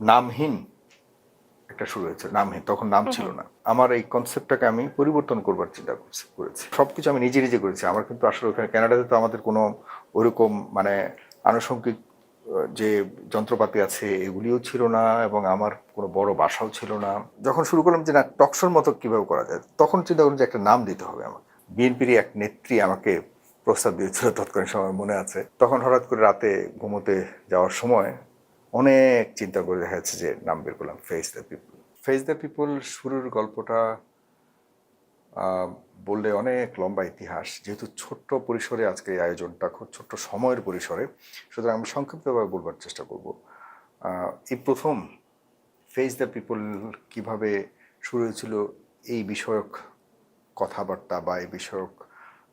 নামহীন একটা শুরু হয়েছে নামহীন তখন নাম ছিল না। আমার এই কনসেপ্টটাকে আমি পরিবর্তন করবার চিন্তা করছি করেছি। সবকিছু আমি নিজে নিজে করেছি। আমার কিন্তু আসলে ওখানে কানাডাতে তো আমাদের কোনো ওরকম মানে আনুষঙ্গিক যে যন্ত্রপাতি আছে এগুলিও ছিল না এবং আমার কোনো বড় বাসাও ছিল না। যখন শুরু করলাম যে না টকশোর মতো কীভাবে করা যায় তখন চিন্তা করলাম যে একটা নাম দিতে হবে আমাকে। বিএনপির এক নেত্রী আমাকে প্রস্তাব দিয়েছিল তৎকালীন সময় মনে আছে। তখন হঠাৎ করে রাতে ঘুমোতে যাওয়ার সময় অনেক চিন্তা করে দেখা যাচ্ছে যে নাম বের করলাম face the people face the people শুরুর গল্পটা বললে অনেক লম্বা ইতিহাস। যেহেতু ছোট্ট পরিসরে আজকে এই আয়োজনটা, খুব ছোট্ট সময়ের পরিসরে, সুতরাং আমি সংক্ষিপ্তভাবে বলবার চেষ্টা করব। এই প্রথম ফেস দ্য পিপল কীভাবে শুরু হয়েছিল, এই বিষয়ক কথাবার্তা বা এই বিষয়ক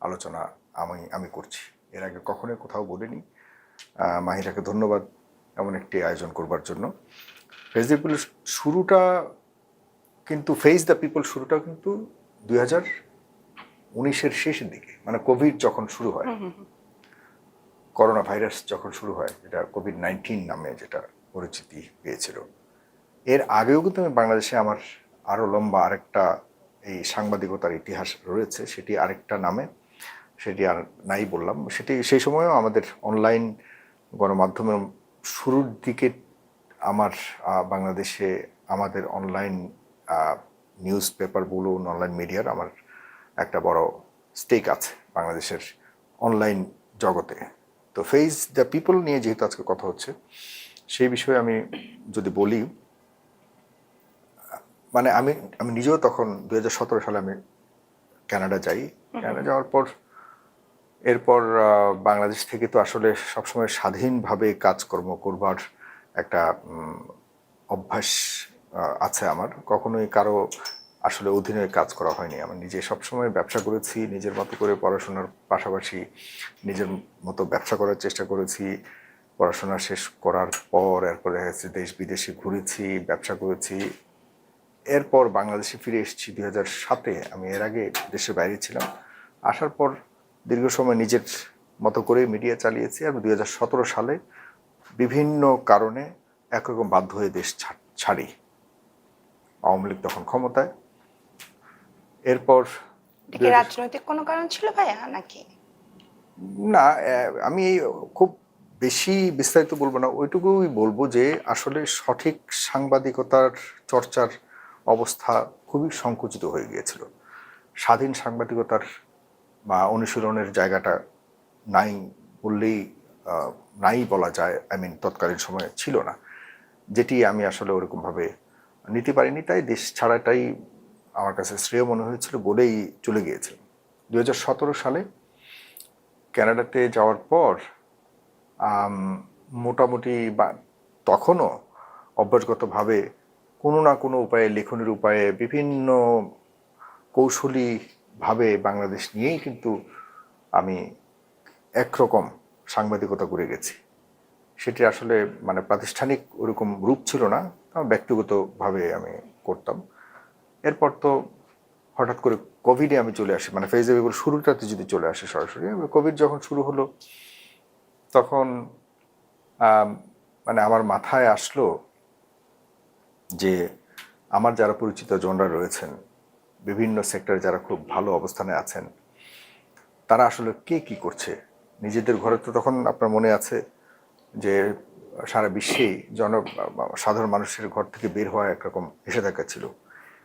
আলোচনা আমি আমি করছি। এর আগে কখনোই কোথাও বলিনি। মাহিরাকে ধন্যবাদ এমন একটি আয়োজন করবার জন্য। ফেস দ্য পিপল শুরুটা কিন্তু ফেস দ্য পিপল শুরুটা কিন্তু দুই হাজার উনিশের শেষের দিকে মানে কোভিড যখন শুরু হয় করোনা ভাইরাস যখন শুরু হয় যেটা কোভিড নাইন্টিন নামে যেটা পরিচিতি পেয়েছিল। এর আগেও কিন্তু আমি বাংলাদেশে আমার আরও লম্বা আরেকটা এই সাংবাদিকতার ইতিহাস রয়েছে সেটি আরেকটা নামে সেটি আর নাই বললাম। সেটি সেই সময়ও আমাদের অনলাইন গণমাধ্যমের শুরুর দিকে আমার বাংলাদেশে আমাদের অনলাইন নিউজ পেপার বলুন অনলাইন মিডিয়ার আমার একটা বড় স্টেক আছে বাংলাদেশের অনলাইন জগতে। তো ফেস দ্য পিপল নিয়ে যেহেতু আজকে কথা হচ্ছে সেই বিষয়ে আমি যদি বলি মানে আমি আমি নিজেও তখন দু হাজার সতেরো সালে আমি কানাডা যাই। কানাডা যাওয়ার পর এরপর বাংলাদেশ থেকে তো আসলে সবসময় স্বাধীনভাবে কাজকর্ম করবার একটা অভ্যাস আছে আমার। কখনোই কারও আসলে অধীনে কাজ করা হয়নি। আমি নিজে সবসময় ব্যবসা করেছি, নিজের মতো করে পড়াশোনার পাশাপাশি নিজের মতো ব্যবসা করার চেষ্টা করেছি। পড়াশোনা শেষ করার পর এরপর যাচ্ছে দেশ বিদেশে ঘুরেছি, ব্যবসা করেছি। এরপর বাংলাদেশে ফিরে এসেছি দুই সাতে। আমি এর আগে দেশের বাইরে ছিলাম। আসার পর দীর্ঘ সময় নিজের মতো করে মিডিয়া চালিয়েছি আর দুই হাজার সতেরো সালে বিভিন্ন কারণে একরকম বাধ্য হয়ে দেশ ছাড়ি আওয়ামী লীগ তখন ক্ষমতায়। এরপর রাজনৈতিক কোনো কারণ ছিল ভাইয়া নাকি? না আমি খুব বেশি বিস্তারিত বলব না। ওইটুকুই বলব যে আসলে সঠিক সাংবাদিকতার চর্চার অবস্থা খুবই সংকুচিত হয়ে গিয়েছিল। স্বাধীন সাংবাদিকতার বা অনুশীলনের জায়গাটা নাই বললেই নাই বলা যায় আই মিন তৎকালীন সময়ে ছিল না। যেটি আমি আসলে ওরকমভাবে নিতে পারিনি, তাই দেশ ছাড়াটাই আমার কাছে শ্রেয় মনে হয়েছিল, বলেই চলে গিয়েছিলাম। দু সালে কানাডাতে যাওয়ার পর মোটামুটি বা তখনও অভ্যাসগতভাবে কোনো না কোনো উপায়ে, লেখনের উপায়ে বিভিন্ন কৌশলীভাবে বাংলাদেশ নিয়েই কিন্তু আমি একরকম সাংবাদিকতা করে গেছি। সেটি আসলে মানে প্রাতিষ্ঠানিক ওরকম রূপ ছিল না ব্যক্তিগতভাবে আমি করতাম। এরপর তো হঠাৎ করে কোভিডে আমি চলে আসি মানে ফেসবুক শুরুটাতে যদি চলে আসে সরাসরি কোভিড যখন শুরু হলো, তখন মানে আমার মাথায় আসলো যে আমার যারা পরিচিত জনরা রয়েছেন বিভিন্ন সেক্টরে যারা খুব ভালো অবস্থানে আছেন, তারা আসলে কে কি করছে? নিজেদের ঘরে তো তখন আপনার মনে আছে যে সারা বিশ্বেই জন সাধারণ মানুষের ঘর থেকে বের হওয়া একরকম নিষেধাজ্ঞা ছিল।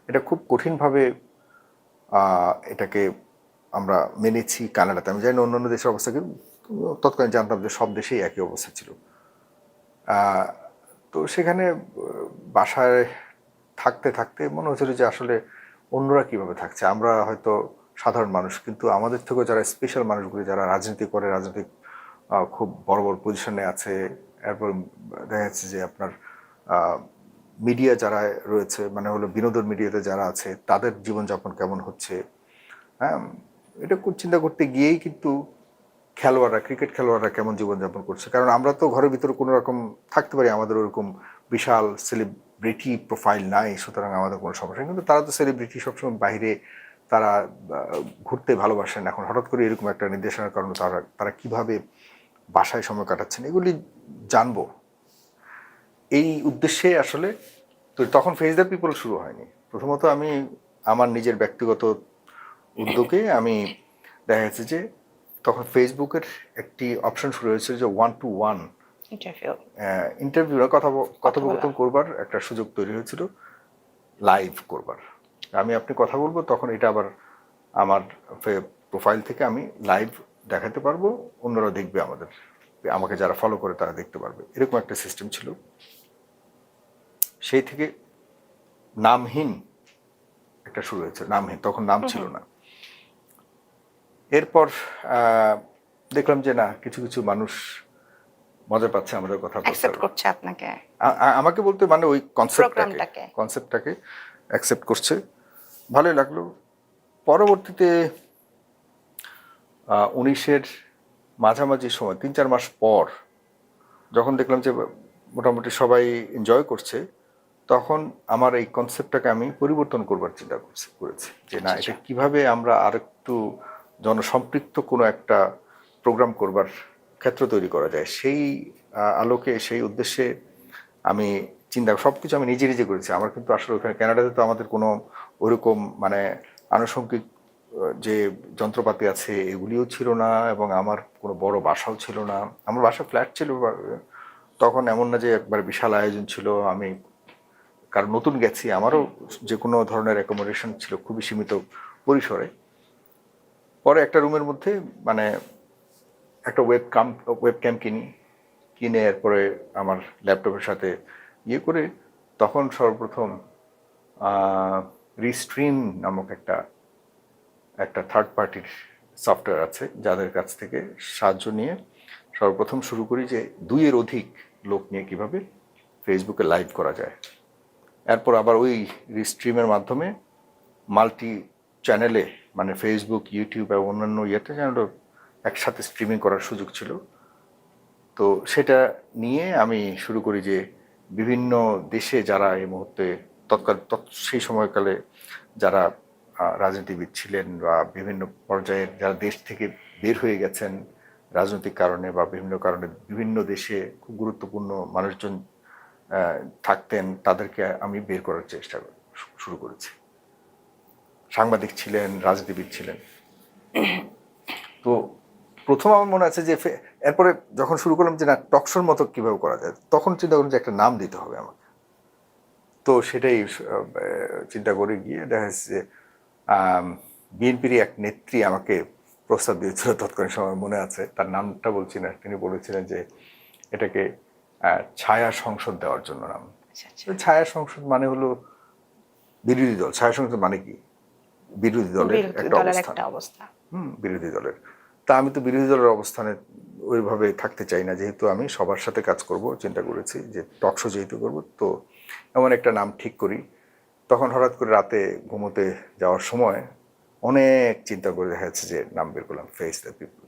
এটা খুব কঠিনভাবে এটাকে আমরা মেনেছি কানাডাতে। আমি জানি অন্যান্য দেশের অবস্থা তৎকালীন জানতাম যে সব দেশেই একই অবস্থা ছিল। তো সেখানে, বাসায় থাকতে থাকতে মনে হচ্ছিল যে আসলে অন্যরা কীভাবে থাকছে? আমরা হয়তো সাধারণ মানুষ, কিন্তু আমাদের থেকেও যারা স্পেশাল মানুষগুলি, যারা রাজনীতি করে রাজনৈতিক খুব বড় বড় পজিশনে আছে, এরপর দেখা যাচ্ছে যে আপনার মিডিয়া যারা রয়েছে মানে হলো বিনোদন মিডিয়াতে যারা আছে, তাদের জীবনযাপন কেমন হচ্ছে? হ্যাঁ এটা খুব চিন্তা করতে গিয়েই কিন্তু খেলোয়াড়রা ক্রিকেট খেলোয়াড়রা কেমন জীবনযাপন করছে? কারণ আমরা তো ঘরের ভিতরে কোনো রকম থাকতে পারি, আমাদের ওরকম বিশাল সেলিব্রিটি প্রোফাইল নাই, সুতরাং আমাদের কোনো সমস্যা কিন্তু তারা তো সেলিব্রিটি সবসময় বাইরে, তারা ঘুরতে ভালোবাসেন। এখন হঠাৎ করে এরকম একটা নির্দেশনার কারণে তারা তারা কীভাবে বাসায় সময় কাটাচ্ছেন, এগুলি জানব। এই উদ্দেশ্যে আসলে, তো তখন ফেস দ্য পিপল শুরু হয়নি। প্রথমত আমি আমার নিজের ব্যক্তিগত উদ্যোগে আমি দেখা যাচ্ছে যে, তখন ফেসবুকের একটি অপশন শুরু হয়েছিল যে one to one interview interview কথা কথোপকথন করবার একটা সুযোগ তৈরি হয়েছিল লাইভ করবার। আমি আপনি কথা বলব তখন এটা আবার আমার প্রোফাইল থেকে আমি লাইভ দেখাতে পারব অন্যরা দেখবে আমাদের। আমাকে যারা ফলো করে তারা দেখতে পারবে। এরকম একটা সিস্টেম ছিল। সেই থেকে নামহীন একটা শুরু হয়েছে নামহীন তখন নাম ছিল না। এরপর আহ, দেখলাম যে না কিছু কিছু মানুষ মজা পাচ্ছে আমাদের কথা অ্যাকসেপ্ট করছে আপনাকে। আমাকে বলতে মানে ওই কনসেপ্টটাকে কনসেপ্টটাকে অ্যাকসেপ্ট করছে। ভালোই লাগল। পরবর্তীতে উনিশের মাঝামাঝি সময় তিন চার মাস পর যখন দেখলাম যে মোটামুটি সবাই এনজয় করছে তখন আমার এই কনসেপ্টটাকে আমি পরিবর্তন করবার চিন্তা করছি করেছি। যে না আচ্ছা, এটা কীভাবে আমরা আর একটু জনসম্পৃক্ত কোনো একটা প্রোগ্রাম করবার ক্ষেত্র তৈরি করা যায়। সেই আলোকে, সেই উদ্দেশ্যে আমি চিন্তা সব কিছু আমি নিজে নিজে করেছি। আমার কিন্তু আসলে ওখানে কানাডাতে তো আমাদের কোনো ওরকম মানে আনুষঙ্গিক যে যন্ত্রপাতি আছে এগুলিও ছিল না এবং আমার কোনো বড় বাসাও ছিল না। আমার বাসা ফ্ল্যাট ছিল তখন এমন না যে একবার বিশাল আয়োজন ছিল। আমি কারণ নতুন গেছি। আমারও যে কোনো ধরনের অ্যাকোমোডেশন ছিল খুবই সীমিত পরিসরে। পরে একটা রুমের মধ্যে মানে একটা ওয়েব কাম ওয়েব কিনি, কিনে এরপরে আমার ল্যাপটপের সাথে ইয়ে করে তখন সর্বপ্রথম রিস্ট্রিম নামক একটা একটা থার্ড পার্টির সফটওয়্যার আছে যাদের কাছ থেকে সাহায্য নিয়ে সর্বপ্রথম শুরু করি যে দুইয়ের অধিক লোক নিয়ে কীভাবে ফেসবুকে লাইভ করা যায়। এরপর আবার ওই রিস্ট্রিমের মাধ্যমে মাল্টি চ্যানেলে মানে ফেসবুক ইউটিউব এবং অন্যান্য ইয়েতে চ্যানেলও একসাথে স্ট্রিমিং করার সুযোগ ছিল। তো সেটা নিয়ে আমি শুরু করি যে বিভিন্ন দেশে যারা এই মুহূর্তে তৎকাল তৎ- সেই সময়কালে যারা রাজনীতিবিদ ছিলেন বা বিভিন্ন পর্যায়ের যারা দেশ থেকে বের হয়ে গেছেন রাজনৈতিক কারণে বা বিভিন্ন কারণে বিভিন্ন দেশে খুব গুরুত্বপূর্ণ মানুষজন থাকতেন, তাদেরকে আমি বের করার চেষ্টা শুরু করেছি। সাংবাদিক ছিলেন, রাজনীতিবিদ ছিলেন। তো প্রথম আমার মনে আছে যে এরপরে যখন শুরু করলাম যে না টকশোর মতো কীভাবে করা যায় তখন চিন্তা করলাম যে একটা নাম দিতে হবে আমাকে। তো সেটাই চিন্তা করে গিয়ে দেখা যাচ্ছে যে বিএনপির এক নেত্রী আমাকে প্রস্তাব দিয়েছিল তৎকালীন সময় মনে আছে? তার নামটা বলছি না তিনি বলেছিলেন যে এটাকে ছায়া সংসদ দেওয়ার জন্য নাম। আচ্ছা আচ্ছা। ছায়া সংসদ মানে হলো বিরোধী দল। ছায়া সংসদ মানে কি? বিরোধী দলের একটা অবস্থা। হুম বিরোধী দলের। তা আমি তো বিরোধী দলের অবস্থানে ওইভাবে থাকতে চাই না। যেহেতু আমি সবার সাথে কাজ করব, চিন্তা করেছি যে টকশো যেহেতু করব, তো এমন একটা নাম ঠিক করি। তখন হঠাৎ করে রাতে ঘুমোতে যাওয়ার সময় অনেক চিন্তা করে দেখা যাচ্ছে যে নাম বের করলাম ফেস দ্য পিপল